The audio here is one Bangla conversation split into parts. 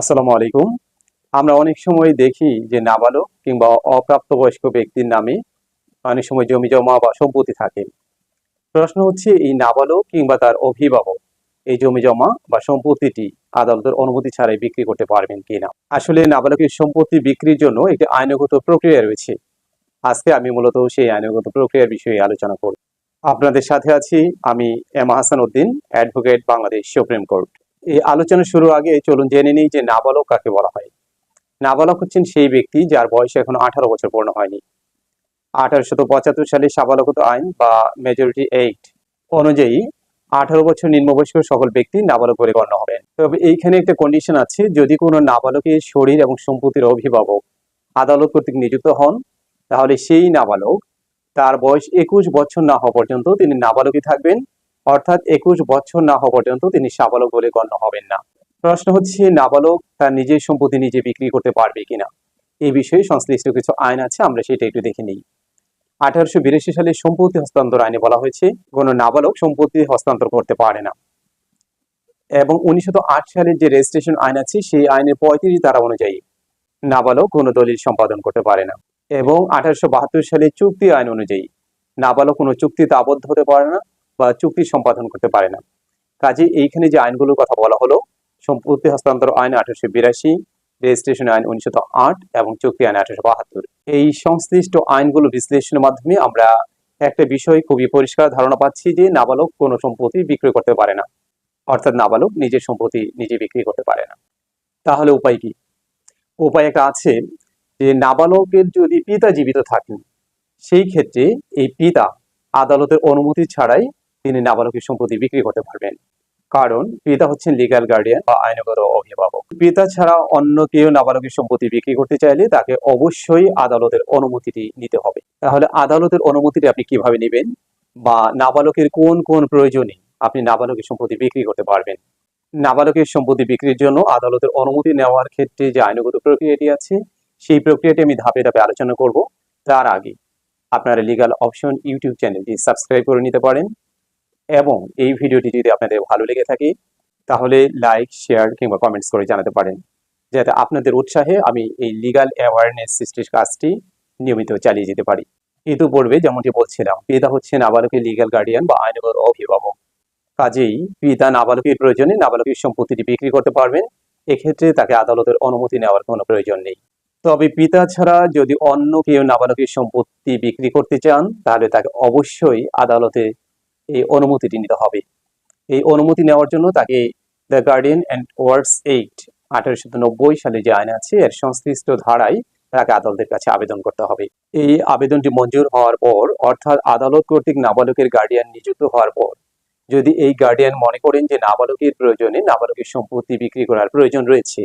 আসসালামু আলাইকুম। আমরা অনেক সময় দেখি যে নাবালক কিংবা অপ্রাপ্তবয়স্ক ব্যক্তির নামে অনেক সময় জমি জমা বা সম্পত্তি থাকে। প্রশ্ন হচ্ছে, এই নাবালক কিংবা তার অভিভাবক এই জমি জমা বা সম্পত্তিটি আদালতের অনুমতি ছাড়াই বিক্রি করতে পারবেন কিনা? আসলে নাবালকের সম্পত্তি বিক্রির জন্য একটি আইনগত প্রক্রিয়া রয়েছে। আজকে আমি মূলত সেই আইনগত প্রক্রিয়ার বিষয়ে আলোচনা করব। আপনাদের সাথে আছি আমি M Hasan Uddin, advocate Bangladesh supreme court. এই আলোচনা শুরুর আগে চলুন জেনে নিই যে নাবালক কাকে বলা হয়। নাবালক হচ্ছেন সেই ব্যক্তি যার বয়স এখনও আঠারো বছর পূর্ণ হয়নি। আঠারোশত পঁচাত্তর সালে সাবালকতা আইন বা মেজরিটি এইট অনুযায়ী আঠারো বছর নিম্নবয়স্ক সকল ব্যক্তি নাবালক বলে গণ্য হবেন তবে এইখানে একটা কন্ডিশন আছে, যদি কোনো নাবালকের শরীর এবং সম্পত্তির অভিভাবক আদালত কর্তৃক নিযুক্ত হন, তাহলে সেই নাবালক তার বয়স একুশ বছর না হওয়া পর্যন্ত তিনি নাবালকই থাকবেন। অর্থাৎ একুশ বছর না হওয়া পর্যন্ত তিনি সাবালক বলে গণ্য হবেন না। প্রশ্ন হচ্ছে, নাবালক তার নিজের সম্পত্তি নিজে বিক্রি করতে পারবে কিনা? এই বিষয়ে সংশ্লিষ্ট কিছু আইন আছে, আমরা সেটা একটু দেখে নিই। আঠারোশো বিরাশি সালে সম্পত্তি হস্তান্তর আইনে বলা হয়েছে, কোনো নাবালক সম্পত্তি হস্তান্তর করতে পারে না। এবং উনিশশো আট সালের যে রেজিস্ট্রেশন আইন আছে, সেই আইনের পঁয়ত্রিশ ধারা অনুযায়ী নাবালক কোনো দলিল সম্পাদন করতে পারে না। এবং আঠারোশো সালের চুক্তি আইন অনুযায়ী, নাবালক কোনো চুক্তিতে আবদ্ধ হতে পারে না বা চুক্তি সম্পাদন করতে পারে না। কাজে এইখানে যে আইনগুলোর কথা বলা হলো সম্পত্তি হস্তান্তর আইন আঠারোশো বিরাশি, রেজিস্ট্রেশন আইন উনিশশো আট এবং চুক্তি আইন আঠারোশো বাহাত্তর। এই সংশ্লিষ্ট আইনগুলো বিশ্লেষণের মাধ্যমে আমরা একটা বিষয় খুবই পরিষ্কার ধারণা পাচ্ছি যে নাবালক কোনো সম্পত্তি বিক্রি করতে পারে না। অর্থাৎ নাবালক নিজের সম্পত্তি নিজে বিক্রি করতে পারে না। তাহলে উপায় কি? উপায় একটা আছে যে নাবালকের যদি পিতা জীবিত থাকেন, সেই ক্ষেত্রে এই পিতা আদালতের অনুমতি ছাড়াই তিনি নাবালকের সম্পত্তি বিক্রি করতে পারবেন। কারণ পিতা হচ্ছেন লিগাল গার্ডিয়ান বা আইনগত অভিভাবক। পিতা ছাড়া অন্য কেউ নাবালকের সম্পত্তি বিক্রি করতে চাইলে তাকে অবশ্যই আদালতের অনুমতিটি নিতে হবে। তাহলে আদালতের অনুমতিটি আপনি কীভাবে নেবেন? বা নাবালকের কোন কোন প্রয়োজনে আপনি নাবালকের সম্পত্তি বিক্রি করতে পারবেন? নাবালকের সম্পত্তি বিক্রির জন্য আদালতের অনুমতি নেওয়ার ক্ষেত্রে যে আইনগত প্রক্রিয়াটি আছে, সেই প্রক্রিয়াটি আমি ধাপে ধাপে আলোচনা করব। তার আগে আপনারা লিগাল অপশন ইউটিউব চ্যানেলটি সাবস্ক্রাইব করে নিতে পারেন। এবং এই ভিডিওটি যদি আপনাদের ভালো লেগে থাকে, তাহলে লাইক শেয়ার কিংবা কমেন্টস করে জানাতে পারেন, যাতে আপনাদের উৎসাহে আমি এই লিগাল অ্যাওয়ারনেস সৃষ্টির কাজটি নিয়মিত চালিয়ে যেতে পারি। ইতিপূর্বে যেমনটি বলছিলাম, পিতা হচ্ছে নাবালকের লিগাল গার্ডিয়ান বা আইনগত অভিভাবক। কাজেই পিতা নাবালকের প্রয়োজনে নাবালকের সম্পত্তিটি বিক্রি করতে পারবেন, এক্ষেত্রে তাকে আদালতের অনুমতি নেওয়ার কোনো প্রয়োজন নেই। তবে পিতা ছাড়া যদি অন্য কেউ নাবালকের সম্পত্তি বিক্রি করতে চান, তাহলে তাকে অবশ্যই আদালতে এই অনুমতিটি নিতে হবে। এই অনুমতি নেওয়ার জন্য তাকে the guardian and wards eight আঠারোশো নব্বই সালে যে আইন আছে, এর সংশ্লিষ্ট ধারায় তাকে আদালতের কাছে আবেদন করতে হবে। এই আবেদনটি মঞ্জুর হওয়ার পর, অর্থাৎ আদালত কর্তৃক নাবালকের গার্ডিয়ান নিযুক্ত হওয়ার পর, যদি এই গার্ডিয়ান মনে করেন যে নাবালকের প্রয়োজনে নাবালকের সম্পত্তি বিক্রি করার প্রয়োজন রয়েছে,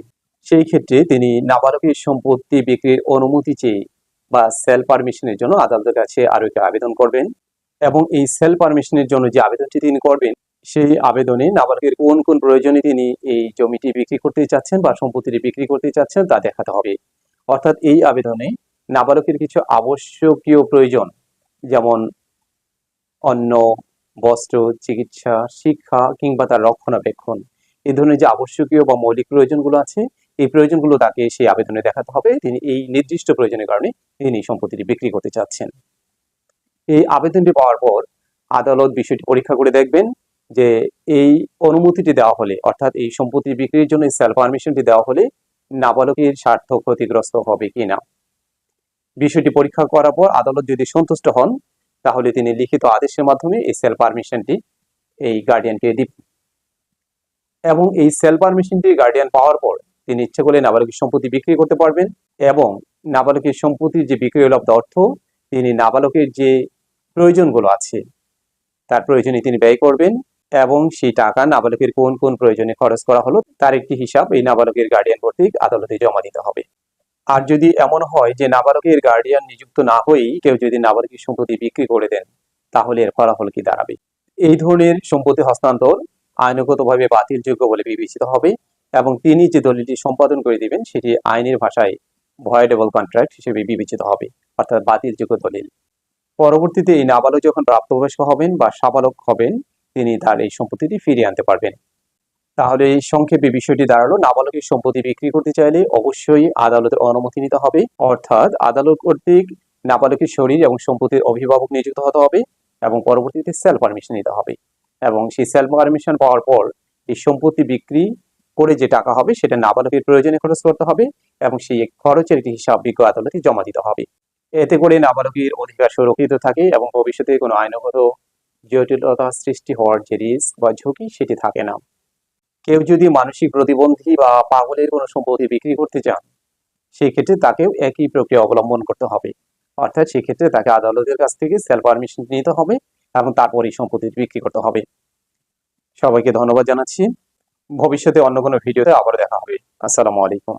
সেই ক্ষেত্রে তিনি নাবালকের সম্পত্তি বিক্রির অনুমতি চেয়ে বা সেল পারমিশনের জন্য আদালতের কাছে আরও একটি আবেদন করবেন। এবং এই সেল পারমিশনের জন্য যে আবেদনটি তিনি করবেন, সেই আবেদনে নাবালকের কোন কোন প্রয়োজনে তিনি এই জমিটি বিক্রি করতে চাচ্ছেন বা সম্পত্তিটি বিক্রি করতে চাচ্ছেন তা দেখাতে হবে। অর্থাৎ এই আবেদনে নাবালকের কিছু আবশ্যকীয় প্রয়োজন, যেমন অন্ন, বস্ত্র, চিকিৎসা, শিক্ষা কিংবা তার রক্ষণাবেক্ষণ। এই ধরনের যে আবশ্যকীয় বা মৌলিক প্রয়োজনগুলো আছে, এই প্রয়োজনগুলো তাকে সেই আবেদনে দেখাতে হবে। তিনি এই নির্দিষ্ট প্রয়োজনের কারণে তিনি সম্পত্তিটি বিক্রি করতে চাচ্ছেন। এই আবেদনটি পাওয়ার পর আদালত বিষয়টি পরীক্ষা করে দেখবেন যে এই অনুমতিটি দেওয়া হলে, অর্থাৎ এই সম্পত্তি বিক্রির জন্য সেল পারমিশনটি দেওয়া হলে নাবালকের স্বার্থ ক্ষতিগ্রস্ত হবে কিনা বিষয়টি পরীক্ষা করার পর আদালত যদি সন্তুষ্ট হন, তাহলে তিনি লিখিত আদেশের মাধ্যমে এই সেল পারমিশনটি এই গার্ডিয়ানকে দিবেন। এবং এই সেল পারমিশনটি গার্ডিয়ান পাওয়ার পর তিনি ইচ্ছে করলে নাবালকের সম্পত্তি বিক্রি করতে পারবেন এবং নাবালকের সম্পত্তির যে বিক্রয় লব্ধ অর্থ, তিনি নাবালকের যে প্রয়োজনগুলো আছে। তার প্রয়োজনে তিনি ব্যয় করবেন এবং সেই টাকা নাবালকের কোন কোন প্রয়োজনে খরচ করা হলো তার একটি হিসাব এই নাবালকের গার্ডিয়ান কর্তৃক আদালতে জমা দিতে হবে। আর যদি এমন হয় যে নাবালকের গার্ডিয়ান নিযুক্ত না হয়েই কেউ যদি নাবালকের সম্পত্তি বিক্রি করে দেন, তাহলে এর ফলাফল কি দাঁড়াবে? এই ধরনের সম্পত্তি হস্তান্তর আইনগতভাবে বাতিলযোগ্য বলে বিবেচিত হবে এবং তিনি যে দলিলটি সম্পাদন করে দিবেন, সেটি আইনের ভাষায় ভয়েডেবল কন্ট্রাক্ট হিসেবে বিবেচিত হবে, অর্থাৎ বাতিলযোগ্য দলিল। পরবর্তীতে এই নাবালক যখন প্রাপ্তবয়স্ক হবেন বা সাবালক হবেন, তিনি তার এই সম্পত্তিটি ফিরিয়ে আনতে পারবেন। তাহলে এই সংক্ষেপে বিষয়টি দাঁড়াল। নাবালকের সম্পত্তি বিক্রি করতে চাইলে অবশ্যই আদালতের অনুমতি নিতে হবে। অর্থাৎ আদালত কর্তৃক নাবালকের শরীর এবং সম্পত্তির অভিভাবক নিযুক্ত হতে হবে এবং পরবর্তীতে সেল পারমিশন নিতে হবে। এবং সেই সেল পারমিশন পাওয়ার পর এই সম্পত্তি বিক্রি করে যে টাকা হবে, সেটা নাবালকের প্রয়োজনে খরচ করতে হবে এবং সেই খরচের একটি হিসাব বিজ্ঞ আদালতে জমা দিতে হবে। এতে করে নাবালকের অধিকার সুরক্ষিত থাকে এবং ভবিষ্যতে কোনো আইনগত জটিলতা সৃষ্টি হওয়ার যে রিস্ক বা ঝুঁকি সেটি থাকে না। কেউ যদি মানসিক প্রতিবন্ধী বা পাগলের কোনো সম্পত্তি বিক্রি করতে চান, সেক্ষেত্রে তাকেও একই প্রক্রিয়া অবলম্বন করতে হবে। অর্থাৎ সেক্ষেত্রে তাকে আদালতের কাছ থেকে সেল পারমিশন নিতে হবে এবং তারপর সম্পত্তি বিক্রি করতে হবে। সবাইকে ধন্যবাদ জানাচ্ছি। ভবিষ্যতে অন্য কোনো ভিডিওতে আবার দেখা হবে। আসসালামু আলাইকুম।